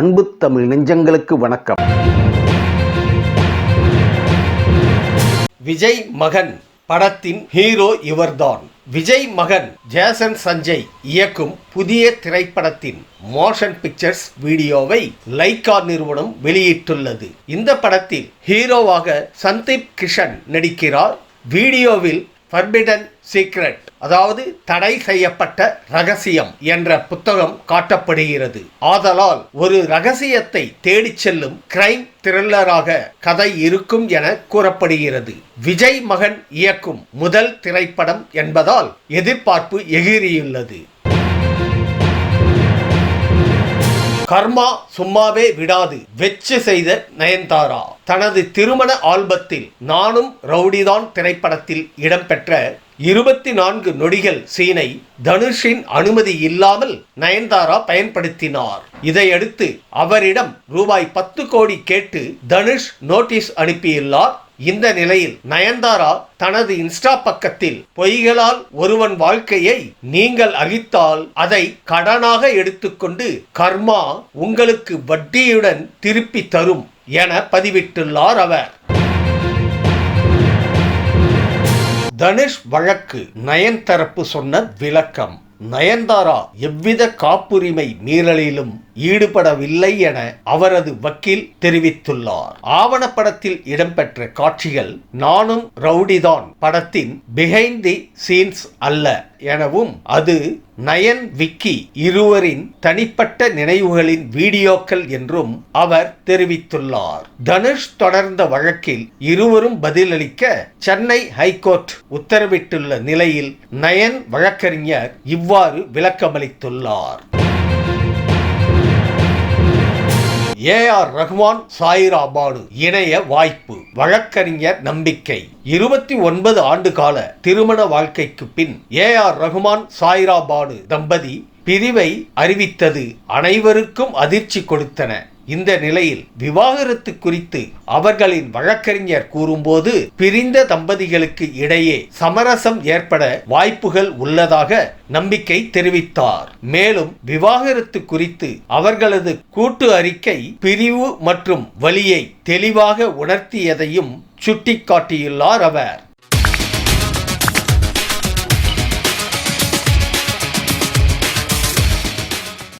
அன்பு தமிழ் நெஞ்சங்களுக்கு வணக்கம். விஜய் மகன் படத்தின் ஹீரோ இவர்தான். விஜய் மகன் ஜேசன் சஞ்சய் இயக்கும் புதிய திரைப்படத்தின் மோஷன் பிக்சர்ஸ் வீடியோவை லைகா நிறுவனம் வெளியிட்டுள்ளது. இந்த படத்தில் ஹீரோவாக சந்தீப் கிஷன் நடிக்கிறார். வீடியோவில் ஃபர்பிடன் சீக்ரெட் அதாவது தடை செய்யப்பட்ட ரகசியம் என்ற புத்தகம் காட்டப்படுகிறது. ஆதலால் ஒரு ரகசியத்தை தேடிச் செல்லும் கிரைம் த்ரில்லராக கதை இருக்கும் என கூறப்படுகிறது. விஜய் மகன் இயக்கும் முதல் திரைப்படம் என்பதால் எதிர்பார்ப்பு எகிரியுள்ளது. கர்மா சும்மாவே விடாது. வெச்சு செய்த நயன்தாரா. தனது திருமண ஆல்பத்தில் நானும் ரவுடிதான் திரைப்படத்தில் இடம்பெற்ற இருபத்தி நான்கு நொடிகள் சீனை தனுஷின் அனுமதி இல்லாமல் நயன்தாரா பயன்படுத்தினார். இதையடுத்து அவரிடம் ரூபாய் பத்து கோடி கேட்டு தனுஷ் நோட்டீஸ் அனுப்பியுள்ளார். இந்த நிலையில் நயன்தாரா தனது இன்ஸ்டா பக்கத்தில் பொய்களால் ஒருவன் வாழ்க்கையை நீங்கள் அழித்தால் அதை கடனாக எடுத்துக்கொண்டு கர்மா உங்களுக்கு வட்டியுடன் திருப்பி தரும் என பதிவிட்டுள்ளார் அவர். தனுஷ் வழக்கு நயன் தரப்பு சொன்ன விளக்கம். நயன்தாரா எவ்வித காப்புரிமை மீறலிலும் ஈடுபடவில்லை என அவரது வக்கீல் தெரிவித்துள்ளார். ஆவணப்படத்தில் இடம்பெற்ற காட்சிகள் நானும் ரவுடிதான் படத்தின் பிஹைண்ட் தி சீன்ஸ் அல்ல எனவும் அது நயன் விக்கி இருவரின் தனிப்பட்ட நினைவுகளின் வீடியோக்கள் என்றும் அவர் தெரிவித்துள்ளார். தனுஷ் தொடர்ந்த வழக்கில் இருவரும் பதிலளிக்க சென்னை ஹைகோர்ட் உத்தரவிட்டுள்ள நிலையில் நயன் வழக்கறிஞர் இவ்வாறு விளக்கமளித்துள்ளார். ஏ ஆர் ரஹ்மான் சாயிரா பானு இணைய வாய்ப்பு வழக்கறிஞர் நம்பிக்கை. இருபத்தி ஒன்பது ஆண்டு கால திருமண வாழ்க்கைக்கு பின் ஏ ஆர் ரஹ்மான் சாயிரா பானு தம்பதி பிரிவை அறிவித்தது அனைவருக்கும் அதிர்ச்சி கொடுத்தன. இந்த நிலையில் விவாகரத்து குறித்து அவர்களின் வழக்கறிஞர் கூறும்போது பிரிந்த தம்பதிகளுக்கு இடையே சமரசம் ஏற்பட வாய்ப்புகள் உள்ளதாக நம்பிக்கை தெரிவித்தார். மேலும் விவாகரத்து குறித்து அவர்களது கூட்டு அறிக்கை பிரிவு மற்றும் வழியை தெளிவாக உணர்த்தியதையும் சுட்டிக்காட்டியுள்ளார் அவர்.